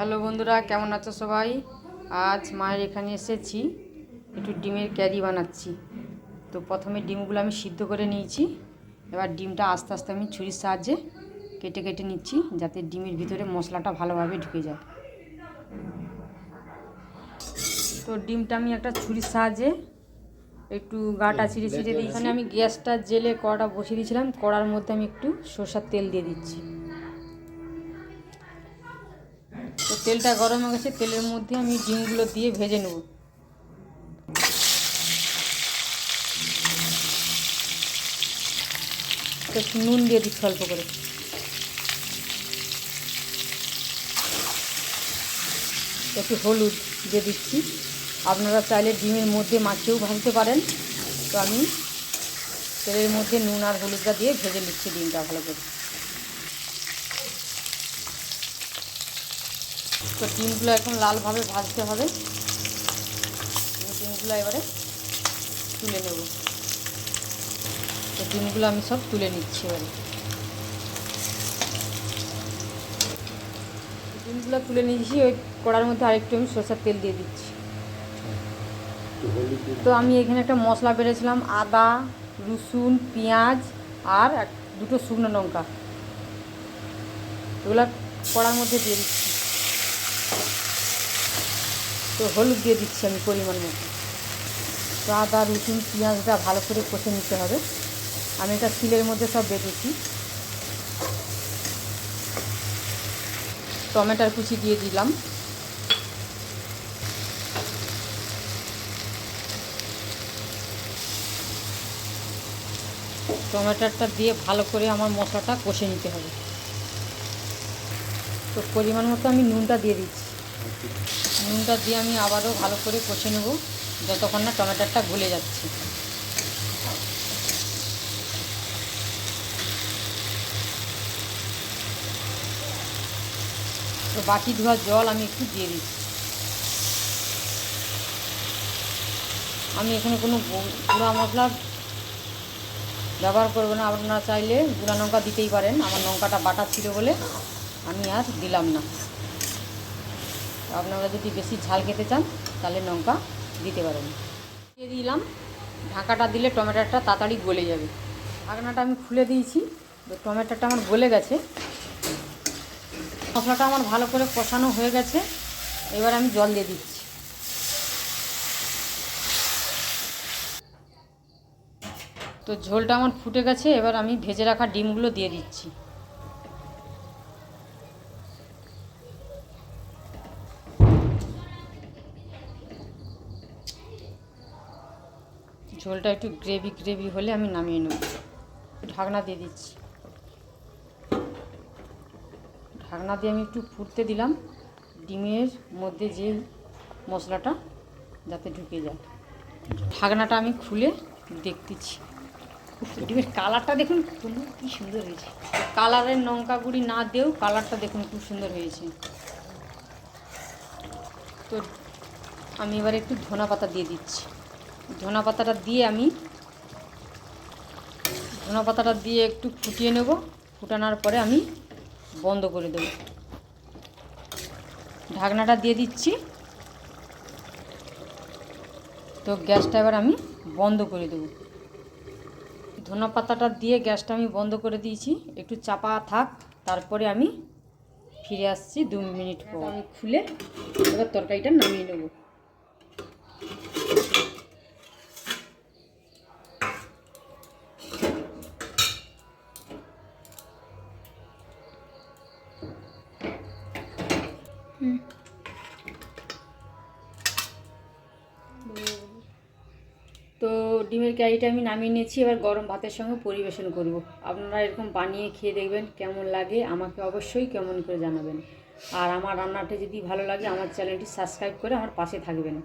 Hello বন্ধুরা কেমন আছো সবাই? আজ মায়ের এখানে এসেছি একটু ডিমের ক্যারি বানাচ্ছি। তো প্রথমে ডিমগুলো আমি সিদ্ধ করে নিয়েছি এবার ডিমটা আস্তে আস্তে আমি ছুরির সাহায্যে কেটে কেটে নিচ্ছি যাতে ডিমের ভিতরে মশলাটা ভালোভাবে ঢুকে যায়। তো ডিমটা আমি একটা ছুরির সাহায্যে একটু গাটা ছিঁড়ে ছিঁড়ে দিই এখানে আমি গ্যাসটা জেলে কড়াটা বসিয়ে দিয়েছিলাম কড়ার মধ্যে আমি একটু সরষার তেল দিয়ে দিচ্ছি। তো তেলটা গরম হয়ে গেছে, তেলের মধ্যে আমি ডিমগুলো দিয়ে ভেজে নেব। তো নুন দিয়ে দিচ্ছি অল্প করে। একটু হলুদ দিয়ে দিচ্ছি। আপনারা চাইলে ডিমের মধ্যে মাছেও ভাজতে পারেন। তো আমি তেলের মধ্যে নুন আর হলুদটা দিয়ে ভেজে নিচ্ছি ডিমটা ভালো করে। তো ডিমগুলো এখন লালভাবে ভাজতে হবে। ডিমগুলো এবারে তুলে নেব। তো ডিমগুলো আমি সব তুলে নিচ্ছি এবারে। ডিমগুলো তুলে নিয়েছি, ওই কড়ার মধ্যে আরেকটু আমি সরষের তেল দিয়ে দিচ্ছি। তো আমি এখানে একটা মশলা বেড়েছিলাম, আদা, রসুন, পেঁয়াজ আর এক, দুটো শুকনো লঙ্কা। এগুলো কড়ার মধ্যে দিয়ে দিচ্ছি। তো হলুদ দিয়ে দিচ্ছি আমি পরিমাণ মতো। তো আদা, রসুন, পেঁয়াজটা ভালো করে কষে নিতে হবে। আমি এটা শিলের মধ্যে সব বেটেছি। টমেটোর কুচি দিয়ে দিলাম। টমেটোটা দিয়ে ভালো করে আমার মশলাটা কষে নিতে হবে। তো পরিমাণ মতো আমি নুনটা দিয়ে দিচ্ছি। নুনটা দিয়ে আমি আবারও ভালো করে কষে নেব, যতক্ষণ না টমেটোটা গলে যাচ্ছে। তো বাকি ধোয়া জল আমি একটু দিয়ে দিচ্ছি। আমি এখানে কোনো গুঁড়া মশলা ব্যবহার করব না, আপনারা চাইলে গুঁড়া লঙ্কা দিতেই পারেন, আমার লঙ্কাটা বাটা ছিল বলে আমি আর দিলাম না। আপনারা যদি বেশি ঝাল খেতে চান, তাহলে লঙ্কা দিতে পারেন। দিয়ে দিলাম। ঢাকাটা দিলে টমেটোটা তাড়াতাড়ি গলে যাবে। ঢাকনাটা আমি খুলে দিয়েছি। টমেটোটা আমার গলে গেছে। মশলাটা আমার ভালো করে কষানো হয়ে গেছে। এবার আমি জল দিয়ে দিচ্ছি। তো ঝোলটা আমার ফুটে গেছে। এবার আমি ভেজে রাখা ডিমগুলো দিয়ে দিচ্ছি। ঝোলটা একটু গ্রেভি গ্রেভি হলে আমি নামিয়ে নেব। ঢাকনা দিয়ে দিচ্ছি। ঢাকনা দিয়ে আমি একটু ফুটতে দিলাম। ডিমের মধ্যে যে মশলাটা, যাতে ঢুকে যায়। ঢাকনাটা আমি খুলে দেখতেছি। ডিমের কালারটা দেখুন খুব কি সুন্দর হয়েছে। কালারের লঙ্কা গুঁড়ি না দিয়েও কালারটা দেখুন, খুব সুন্দর হয়েছে। তো আমি এবার একটু ধনা পাতা দিয়ে দিচ্ছি। ধনা পাতাটা দিয়ে আমি ধনা পাতাটা দিয়ে একটু ফুটিয়ে নেব। ফুটানোর পরে আমি বন্ধ করে দেব। ঢাকনাটা দিয়ে দিচ্ছি। তো গ্যাসটা এবার আমি বন্ধ করে দেব। ধনা পাতাটা দিয়ে গ্যাসটা আমি বন্ধ করে দিয়েছি। একটু চাপা থাক, তারপরে আমি ফিরে আসছি দু মিনিট পর। আমি খুলে এবার তরকারিটা নামিয়ে নেব। ডিমের ক্যারিটা আমি নামিয়ে নিয়েছি, এবার গরম ভাতের সঙ্গে পরিবেশন করব। আপনারা এরকম বানিয়ে খেয়ে দেখবেন কেমন লাগে, আমাকে অবশ্যই কেমন করে জানাবেন আর আমার রান্নাটা যদি ভালো লাগে, আমার চ্যানেলটি সাবস্ক্রাইব করে আমার পাশে থাকবেন